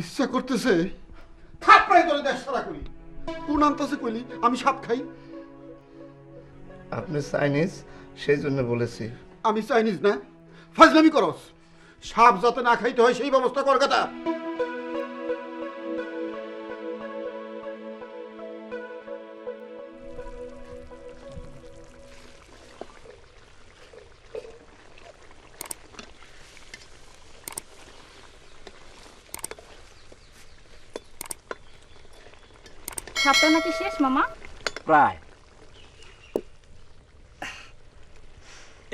ইচ্ছা করতেছে। থাপড়াই ধরে দেশ সারা করি। কোন নামতেছে কইলি আমি সাপ খাই। আপনি চাইনিজ সেই জন্য বলেছি। আমি চাইনিজ না ফাজলামি করস। সাপ যাতে না খাইতে হয় সেই ব্যবস্থা কর কথা সাপটা নাকি শেষ মামা? প্রায়।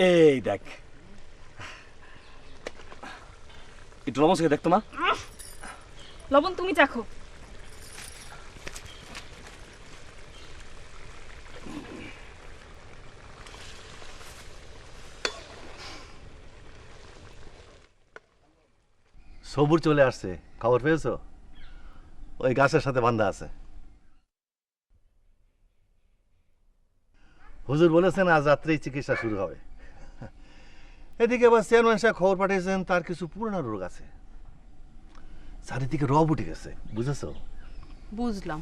এই দেখ। একটু লবণ থেকে দেখতো মা। লবণ তুমি চাখো সবুর চলে আসছে। খবর পেয়েছ? ওই গাছের সাথে বান্ধা আছে। হুজুর বলেছেন আজ রাত্রেই চিকিৎসা শুরু হবে। এদিকে আবার চেয়ারম্যান সাহেব খবর পাঠিয়েছেন তার কিছু পুরনো রোগ আছে। চারিদিকে রব উঠে গেছে বুঝেছ? বুঝলাম।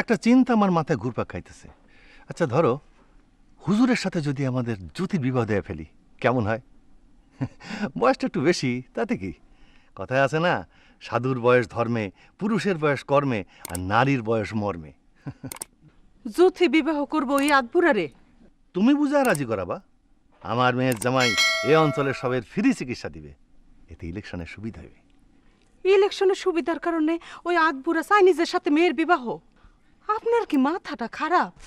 একটা চিন্তা আমার মাথায় ঘুরপাক খাইতেছে। আচ্ছা ধরো হুজুরের সাথে যদি আমাদের জ্যোতির বিবাহ দেয়া ফেলি কেমন হয়? বয়সটা একটু বেশি তাতে কি? কথায় আছে না সাধুর বয়স ধর্মে পুরুষের বয়স কর্মে আর নারীর বয়স মর্মে। জুথি বিবাহ করব এই আদপুরারে তুমি বুঝা রাজি করাবা? আমার মেয়ের জামাই এ অঞ্চলের সবের ফ্রি চিকিৎসা দিবে। এতে ইলেকশনের সুবিধা হবে। ইলেকশনের সুবিধার কারণে ওই আদপুরা চাইনিজের সাথে মেয়ের বিবাহ। আপনার কি মাথাটা খারাপ?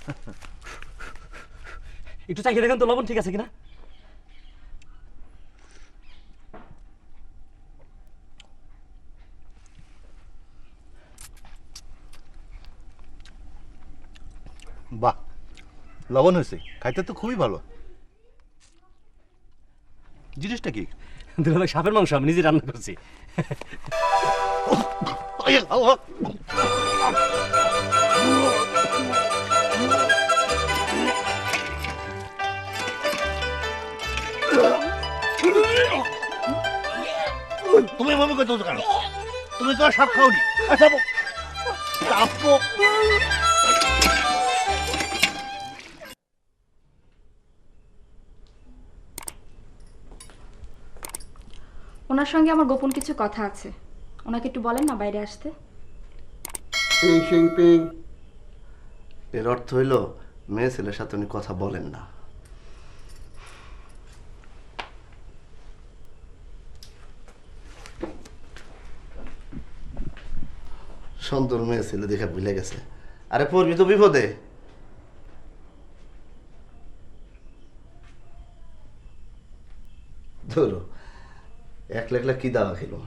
একটু চাইকে দেখেন তো লবণ ঠিক আছে কিনা? বাহ লবণ হয়েছে খাইতে তো খুবই ভালো। জিনিসটা কি? দুলা সাপের মাংস আমি নিজে রান্না করছি। তুমি এভাবে করতে কেন? তুমি তো আর সাপ খাওনি। আচ্ছা ওনার সঙ্গে আমার গোপন কিছু কথা আছে। ওনাকে একটু বলেন না বাইরে আসতে। পিং শিং পিং। এর অর্থ হইল মেয়ে ছেলের সাথে উনি কথা বলেন না। সুন্দর মেয়ে ছেলে দেখে ভুলে গেছে। আরে পড়বি তো বিপদে। ধরো একলা লাখ কি দাওয়া খেলো?